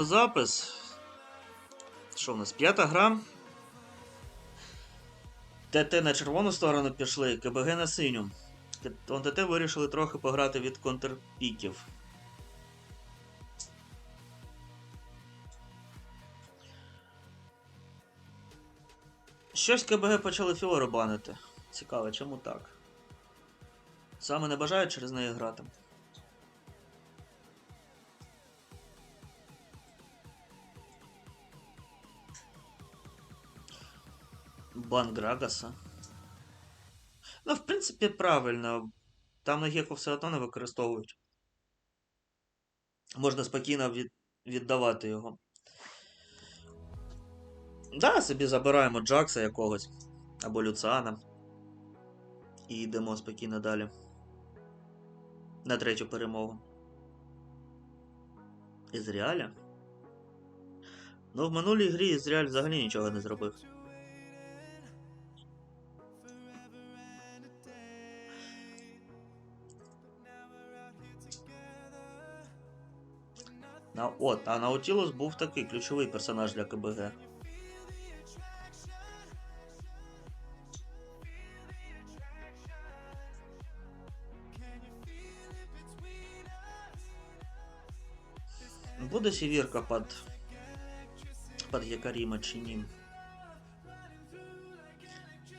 Запис. Що в нас? П'ята гра. ТТ на червону сторону пішли, КБГ на синю. ТТ вирішили трохи пограти від контрпіків. Щось КБГ почали фіору банити. Цікаво, чому так? Саме не бажають через неї грати. Бан Грагаса. Ну, в принципі, правильно. Там Нагеку все одно не використовують. Можна спокійно від... віддавати його. Да, собі забираємо Джакса якогось. Або Люциана. І йдемо спокійно далі. На третю перемогу. Ізріаля? Ну, в минулій грі Ізріаль взагалі нічого не зробив. От, а Наутілус був такий ключовий персонаж для КБГ. Буде сівірка під, під Якаріма чи ні?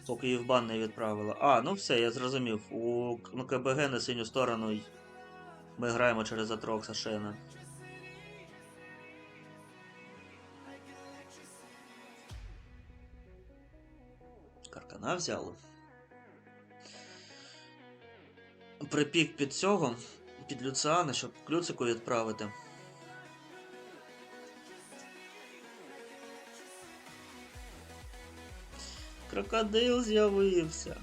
Поки її в бан не відправила. А, ну все, я зрозумів. У ну, КБГ на синю сторону ми граємо через Атрокса Шена. Каркана взяли. Припік під цього, під Люциана, щоб клюцику відправити. Крокодил з'явився.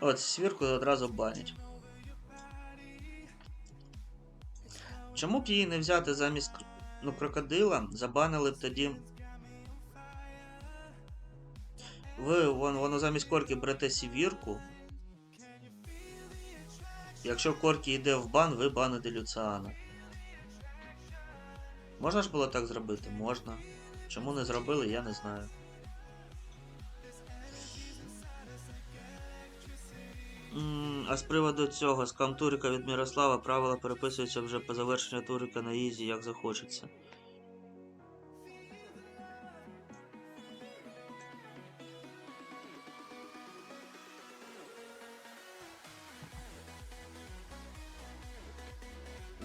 От, свірку одразу банять. Чому б її не взяти замість ну, крокодила? Забанили б тоді. Ви вон, воно замість корки берете сівірку. Якщо корки йде в бан, ви баните Люциана. Можна ж було так зробити? Можна. Чому не зробили, я не знаю. А з приводу цього, з камтурика від Мірослава правила переписуються вже по завершенню турика на Ізі, як захочеться.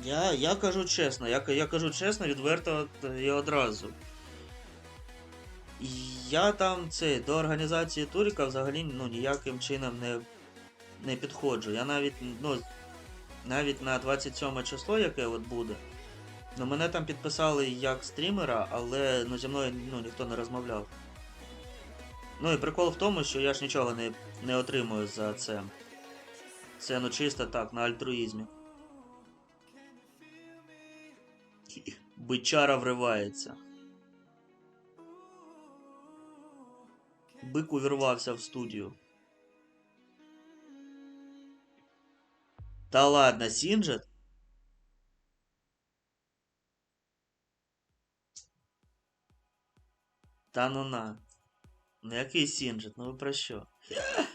Я, я кажу чесно, я, я кажу чесно, відверто от- і одразу. Я там це, до організації туріка взагалі ну, ніяким чином не, не підходжу. Я навіть, ну, навіть на 27 число, яке от буде. Ну, мене там підписали як стрімера, але ну, зі мною ну, ніхто не розмовляв. Ну і прикол в тому, що я ж нічого не, не отримую за це. Це ну чисто так, на альтруїзмі. Бичара вривається. Бик увірвався в студію. Та ладно, Сінджет? Та ну на. Ну який Сінджет? Ну ви про що?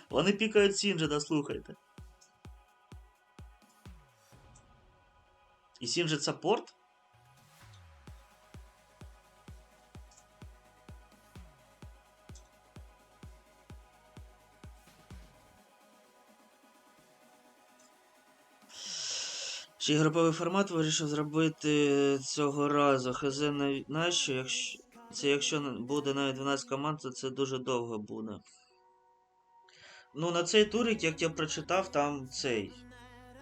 Вони пікають Сінджета, слухайте. І Сінджет саппорт? Й груповий формат вирішив зробити цього разу. ХЗ на нащо, якщо. Це якщо буде навіть 12 команд, то це дуже довго буде. Ну, на цей турик, як я прочитав, там цей.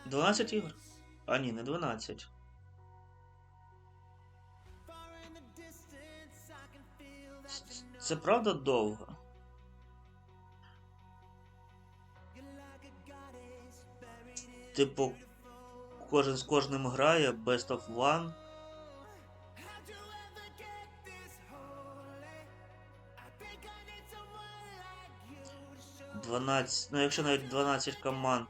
12 ігор? А ні, не 12. Це правда довго? Типу, кожен з кожним грає Best of One. 12. Ну, якщо навіть 12 команд.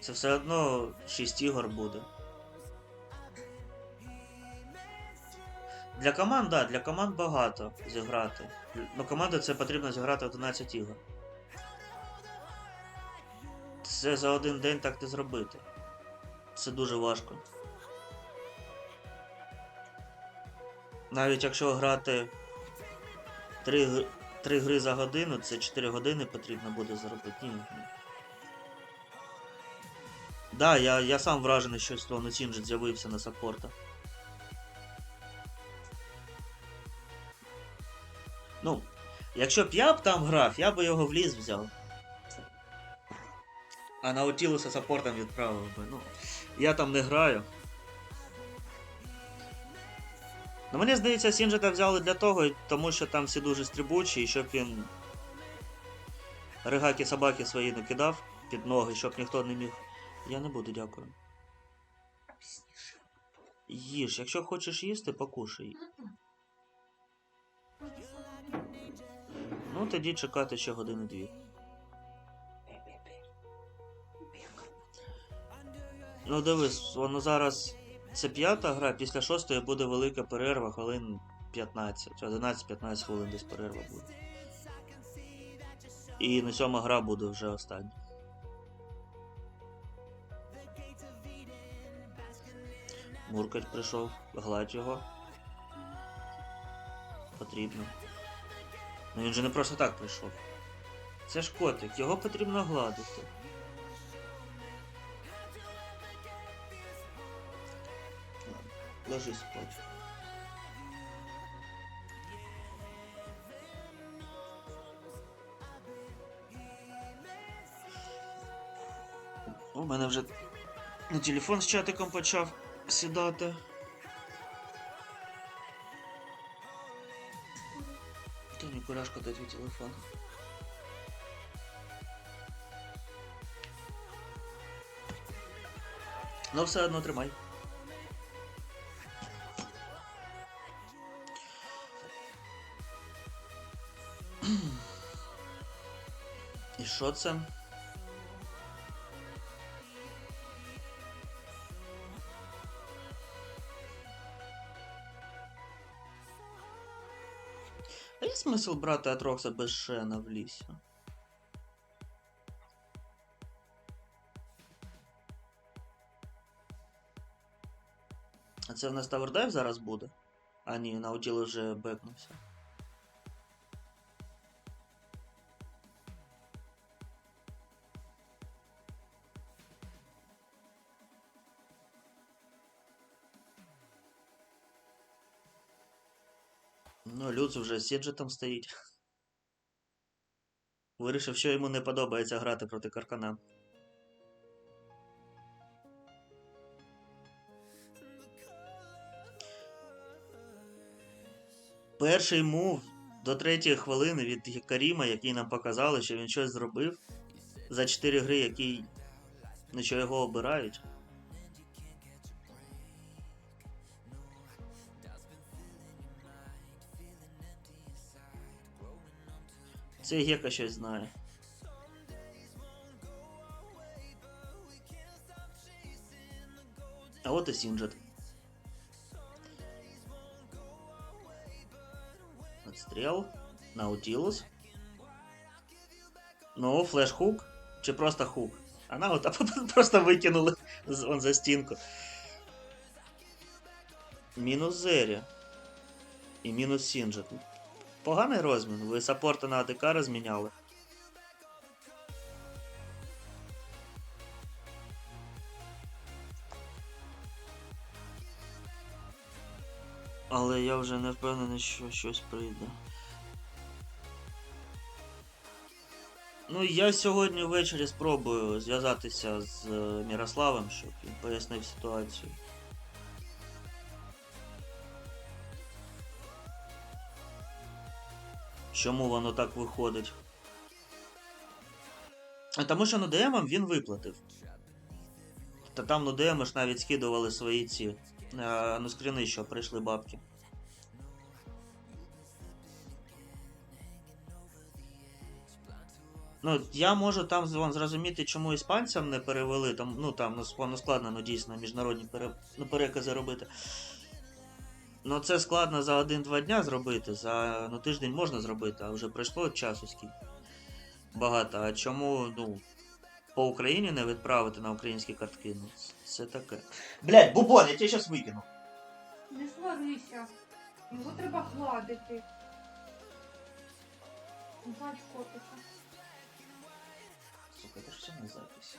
Це все одно 6 ігор буде. Для команд, да, для команд багато зіграти. Ну, команди це потрібно зіграти 11 ігор. Це за один день так не зробити. Це дуже важко. Навіть якщо грати 3, 3 гри за годину, це 4 години потрібно буде зробити. Ні. ні. Да, я, я сам вражений, що Слон Сінджит з'явився на саппорта. Ну, якщо б я б там грав, я би його в ліс взяв. А Наутілуса саппортом відправив би. Ну, я там не граю. Ну, мені здається, Сінджета взяли для того, тому що там всі дуже стрибучі, і щоб він ригаки собаки свої не під ноги, щоб ніхто не міг. Я не буду, дякую. Їж, якщо хочеш їсти, покушай. Ну, тоді чекати ще години дві. Ну дивись, воно зараз це п'ята гра, після шостої буде велика перерва, хвилин 15. 11-15 хвилин десь перерва буде. І на сьома гра буде вже остання. Муркать прийшов, гладь його. Потрібно. Ну він же не просто так прийшов. Це ж котик, його потрібно гладити. Ложись спать. У мене вже на телефон з чатиком почав сідати. Та не курашка дай твій телефон. Ну все одно тримай. що це? А є смисл брати Атрокса без Шена в лісі? А це в нас Тавердайв зараз буде? А ні, Наутіл вже бекнувся. Ну, Люц вже з Сіджетом стоїть. Вирішив, що йому не подобається грати проти Каркана. Перший мув до третьої хвилини від Каріма, який нам показали, що він щось зробив за 4 гри, які на що його обирають. Це Гека щось знає. А от і Сінджет. Отстріл. Наутілус. Ну, флеш-хук. Чи просто хук? А на от, а потім просто викинули з- он за стінку. Мінус Зері. І мінус Сінджет. Поганий розмін. Ви саппорта на АДК розміняли. Але я вже не впевнений, що щось прийде. Ну, я сьогодні ввечері спробую зв'язатися з е, Мірославом, щоб він пояснив ситуацію. Чому воно так виходить? Тому що НДМ він виплатив. Та там НДМ ж навіть скидували свої ці е, ну скріни, що прийшли бабки. Ну, я можу там зрозуміти, чому іспанцям не перевели. Там, Ну там ну, складно ну, дійсно міжнародні пере... ну, перекази робити. Ну, це складно за один-два дня зробити, за ну, тиждень можна зробити, а вже пройшло часу скільки. Багато. А чому, ну, по Україні не відправити на українські картки? Ну, це таке. Блять, бубон, я тебе сейчас выкину. Не сварися. Його треба гладити. Гладь котика. Сука, это же все на записи.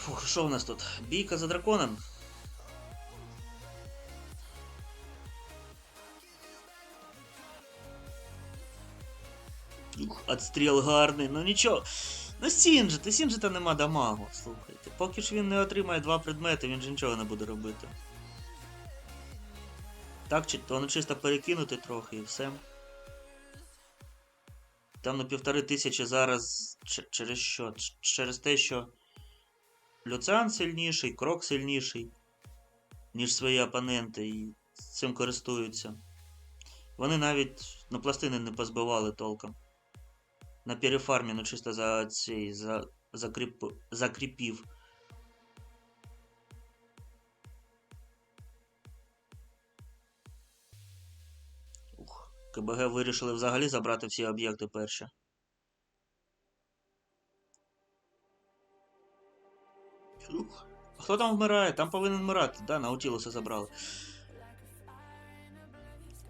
Фух, що у нас тут? Бійка за драконом. Ух, отстріл гарний, ну нічого. Ну Сінджи, ти Сінджи-та нема дамагу, слухайте. Поки ж він не отримає два предмети, він же нічого не буде робити. Так, чи то ну чисто перекинути трохи і все. Там на півтори тисячі зараз через що? Через те, що Люциан сильніший, крок сильніший, ніж свої опоненти, і цим користуються. Вони навіть на пластини не позбивали толком. На перефармі, ну чисто за цей, за, закріп, закріпів. КБГ вирішили взагалі забрати всі об'єкти перші. Ух. Хто там вмирає? Там повинен вмирати, да, Наутілуса забрали.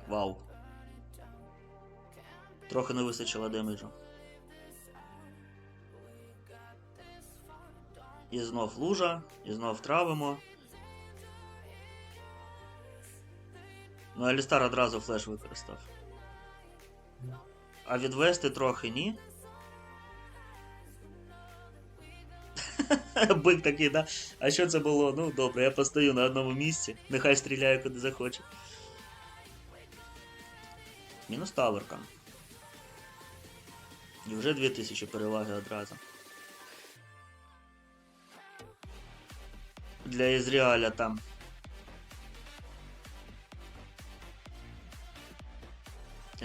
Вау. Трохи не вистачило демеджу. І знов лужа, і знов травимо. Ну, Алістар одразу флеш використав. А відвести трохи ні. Бик такий, да? А що це було? Ну, добре, я постою на одному місці. Нехай стріляє куди захоче. Мінус таверка. І вже 2000 переваги одразу. Для Ізріаля там.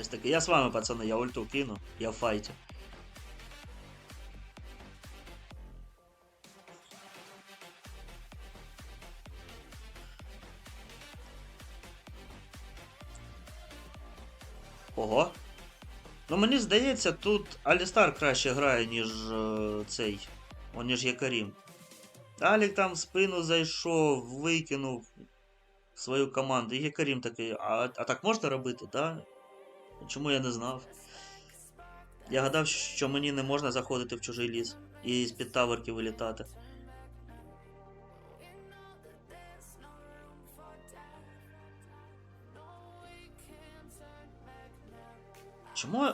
Ось таки, я з вами, пацани, я ульту кину, я в файті. Ого. Ну мені здається, тут Алістар краще грає, ніж е, цей. О, ніж Якарім. Алік там в спину зайшов, викинув свою команду. І Якарім такий, а, а так можна робити, да? Чому я не знав? Я гадав, що мені не можна заходити в чужий ліс і з-під таверки вилітати. Чому.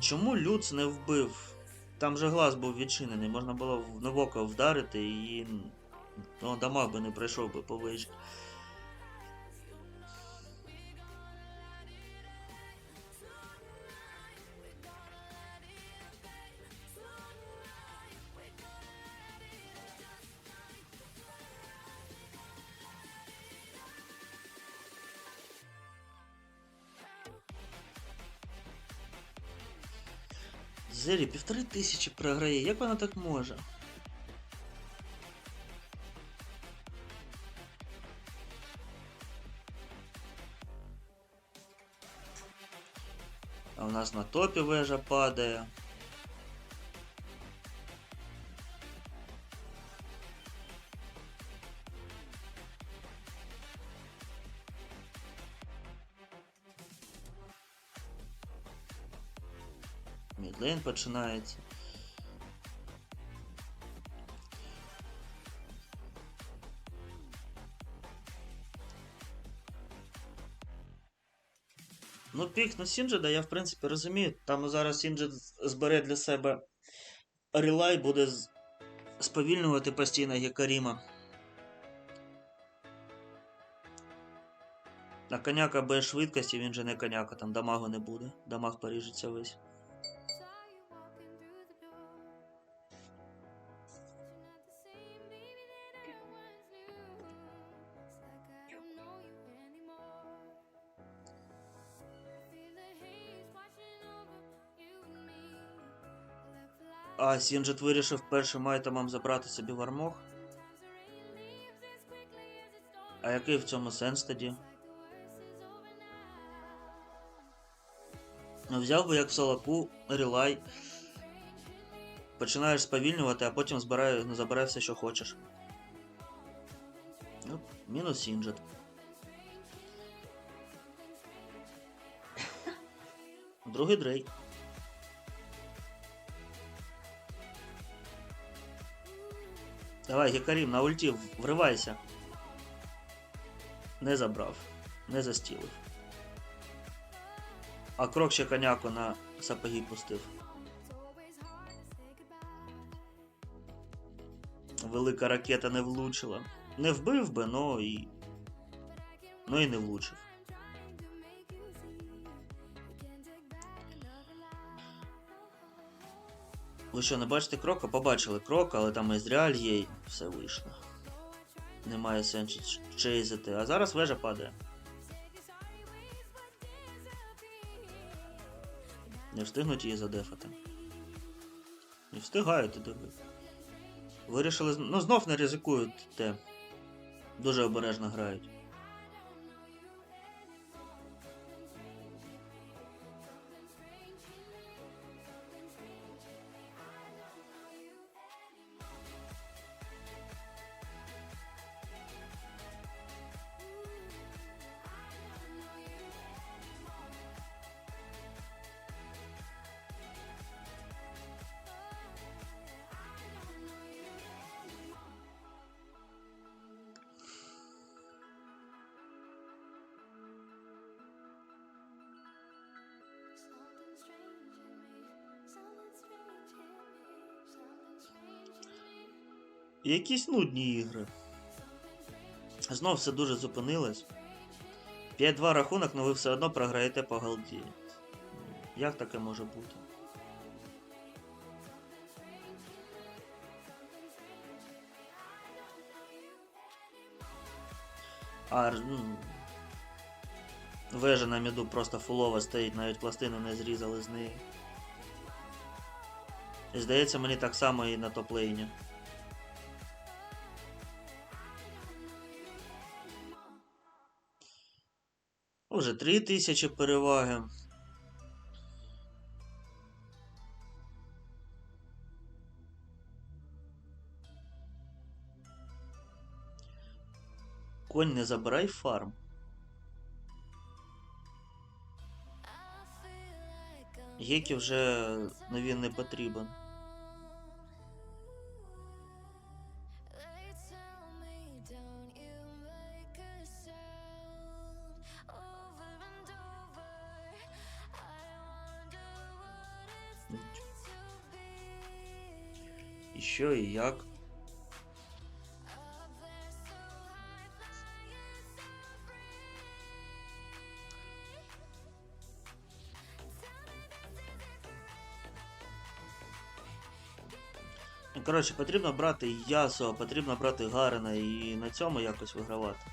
Чому Люц не вбив? Там же глаз був відчинений, можна було в Новока вдарити і. Ну, дамаг би не прийшов би по вежі. Зелі півтори тисячі програє. Як вона так може? А у нас на топі вежа падає. Мідлейн починається. Ну, пік на Сінджеда, я в принципі розумію. Там зараз Сінджед збере для себе релай, буде сповільнювати постійно Гекаріма. А коняка без швидкості, він же не коняка, там дамагу не буде. Дамаг поріжеться весь. А, Сінджет вирішив першим айтемом забрати собі вармох. А який в цьому сенс тоді? Ну, взяв би як в релай. Починаєш сповільнювати, а потім збирає, ну, забирай все, що хочеш. Ну, мінус Сінджет. Другий Дрейк. Давай, Гекарім, на ульті, вривайся. Не забрав, не застілив. А крок ще коняку на сапоги пустив. Велика ракета не влучила. Не вбив би, но і. Ну і не влучив. Ви що, не бачите крока? Побачили крок, але там Езріаль є і все вийшло. Немає сенсу чейзити. А зараз вежа падає. Не встигнуть її задефати. Не встигають диви. Вирішили. Ну знов не ризикують те. Дуже обережно грають. Якісь нудні ігри. Знов все дуже зупинилось. 5-2 рахунок, але ви все одно програєте по голді. Як таке може бути? А, ну, вежа на міду просто фулова стоїть, навіть пластину не зрізали з неї. І здається, мені так само і на топ-лейні. Уже 3000 переваги. Конь не забирай фарм. Гекі вже ну, не потрібен. Що і як? Ну, Коротше, потрібно брати Ясо, потрібно брати Гарена і на цьому якось вигравати.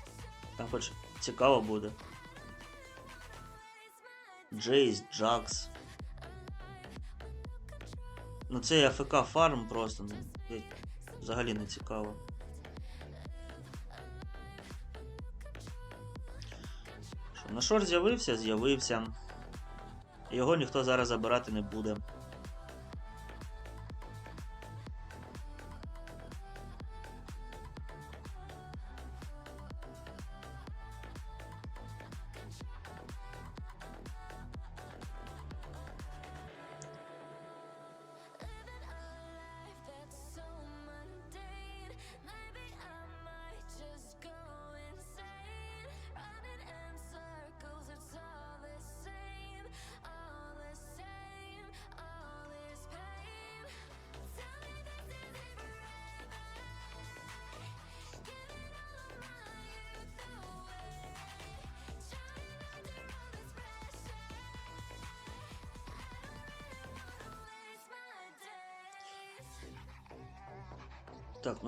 Там хоч цікаво буде. Джейс, Джакс. Ну це АФК фарм просто, ну, взагалі не цікаво. Що, на з'явився? З'явився. Його ніхто зараз забирати не буде.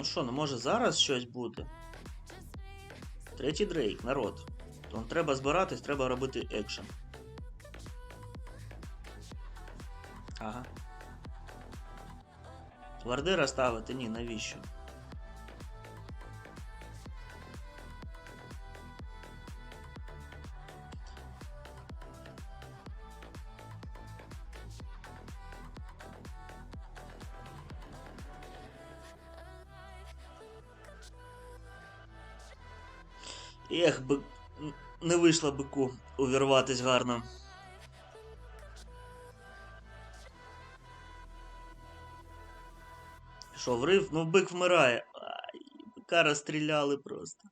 Що, ну може зараз щось буде? Третій Дрейк, народ. Вам треба збиратись, треба робити екшен. Ага. Вардира ставити? Ні, навіщо? Ех, би... не вийшло бику увірватись гарно. Що, врив? Ну, бик вмирає. Ай, бика розстріляли просто.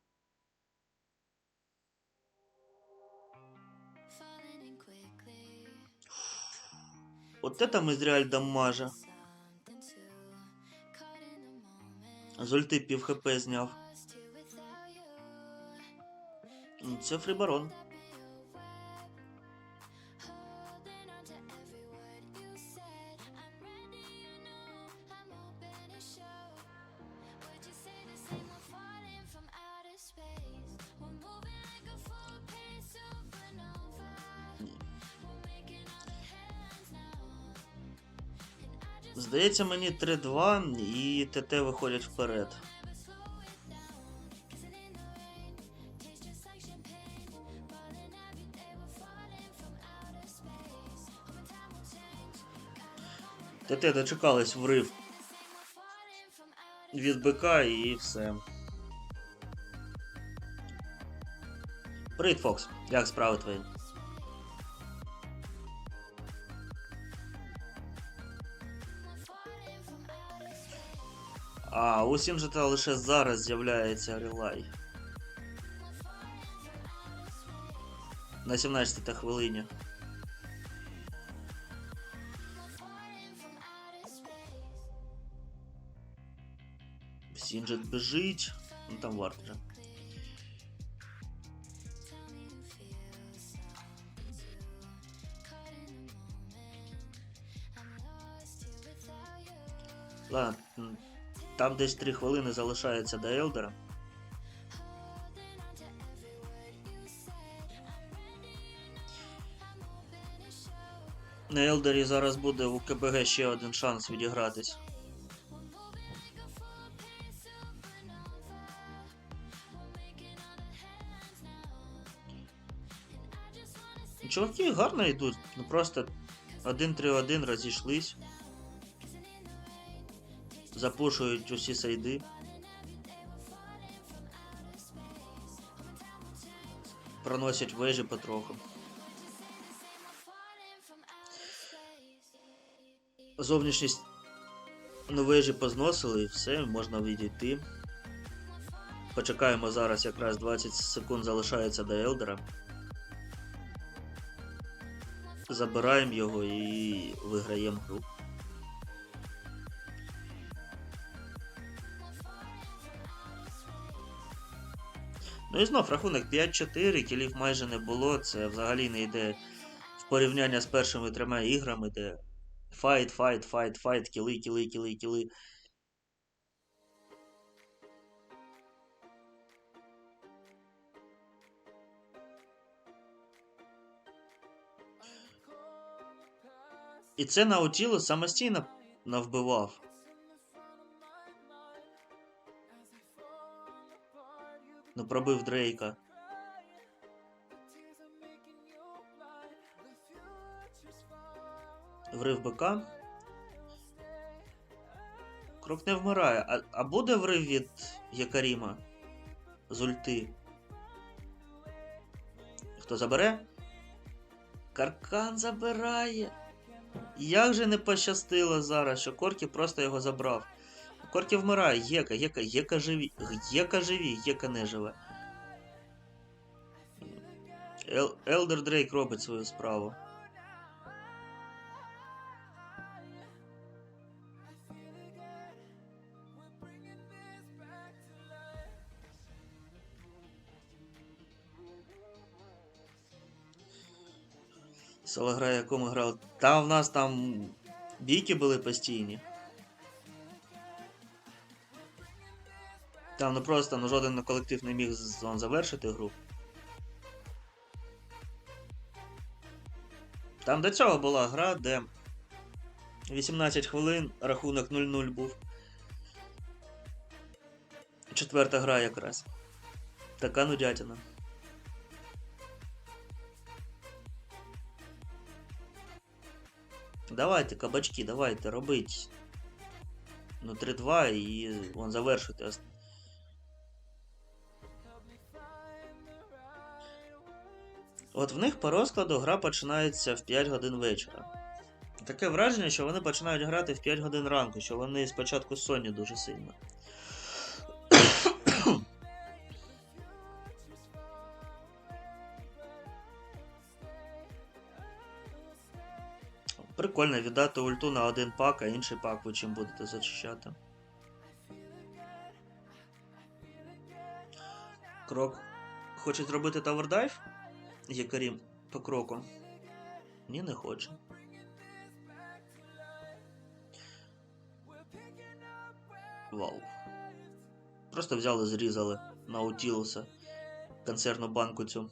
От это Мизріаль дамажа. З ульти пів хп зняв. Це фрібарон. Здається, мені 3-2 і ТТ виходять вперед. ТТ дочекались врив від БК і все. Привіт, Фокс. Як справи твої? А, усім же та лише зараз з'являється релай. На 17 та хвилині. Сінджет біжить. Ну там варт вже. Ладно, там десь 3 хвилини залишається до Елдера. На Елдері зараз буде у КБГ ще один шанс відігратись. Чуваки гарно йдуть, ну просто 1-3-1 розійшлись. Запушують усі сайди. Проносять вежі потроху. Зовнішність ну, вежі позносили і все, можна відійти. Почекаємо зараз якраз 20 секунд залишається до Елдера. Забираємо його і виграємо гру. Ну і знов рахунок 5-4, кілів майже не було. Це взагалі не йде в порівняння з першими трьома іграми, де файт, файт, файт, файт, кіли, кіли, кіли, кіли. І це Наутілус самостійно навбивав. Ну пробив Дрейка. Врив БК. Крок не вмирає. А, а буде врив від Якаріма? З ульти. Хто забере? Каркан забирає. Як же не пощастило зараз, що Коркі просто його забрав. Коркі вмирає, Єка, Єка, Єка живі, Єка живі, Єка не живе. Ел, Елдер Дрейк робить свою справу. Соло грає, яку ми грали. Та в нас там бійки були постійні. Там ну просто ну, жоден колектив не міг з- завершити гру. Там до цього була гра, де 18 хвилин, рахунок 0-0 був. Четверта гра якраз. Така нудятина. Давайте, кабачки, давайте, робить. Ну, 3-2 і вон завершуйте. От в них по розкладу гра починається в 5 годин вечора. Таке враження, що вони починають грати в 5 годин ранку, що вони спочатку сонні дуже сильно. Прикольно віддати ульту на один пак, а інший пак ви чим будете зачищати. Крок. Хоче зробити тавердайв? Якарім по кроку. Ні, не хоче. Вау. Просто взяли, зрізали Наутілуса. Концерну банку цю.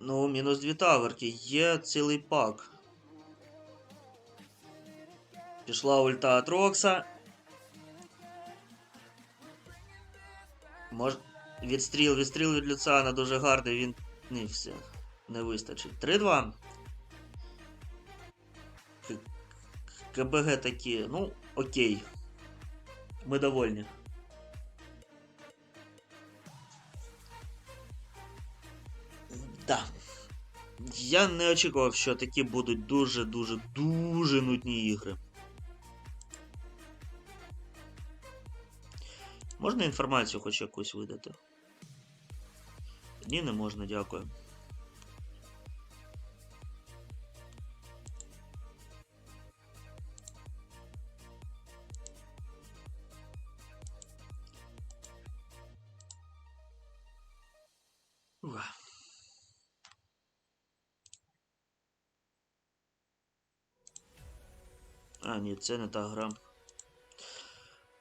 Ну, мінус дві таверки. Є цілий пак. Пішла ульта від Рокса. Мож... Відстріл, відстріл від Люцана дуже гарний, він. Не все. Не вистачить. 3-2. КБГ такі. Ну, окей. Ми довольні. Я не очікував, що такі будуть дуже-дуже дуже нудні ігри. Можна інформацію хоч якусь видати? Ні, не можна, дякую. Ні, це не та гра.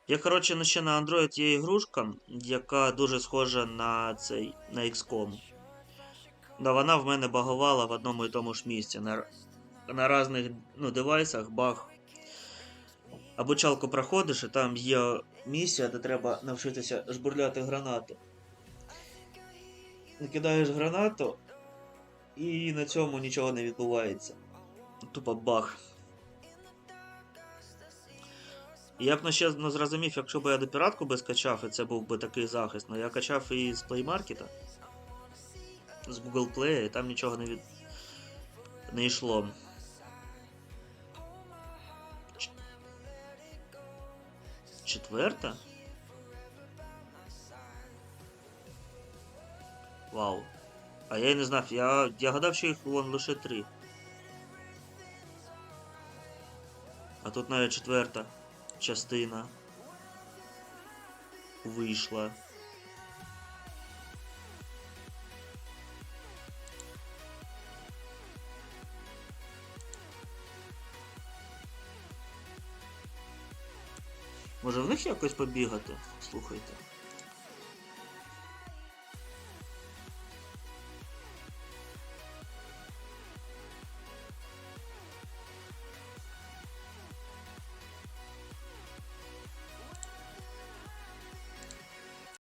Я, коротше, ну, ще на Android є ігрушка, яка дуже схожа на цей на XCOM. Да, вона в мене багувала в одному і тому ж місці. На, на різних ну, девайсах баг. Обучалку проходиш, і там є місія, де треба навчитися жбурляти гранату. Кидаєш гранату, і на цьому нічого не відбувається. Тупо баг. Я б ну, ще ну, зрозумів, якщо б я до піратку би скачав, і це був би такий захист, але я качав і з Play Market, з Google Play, і там нічого не від... не йшло. Четверта? Вау. А я й не знав, я, я гадав, що їх вон лише три. А тут навіть четверта частина вийшла. Може в них якось побігати? Слухайте.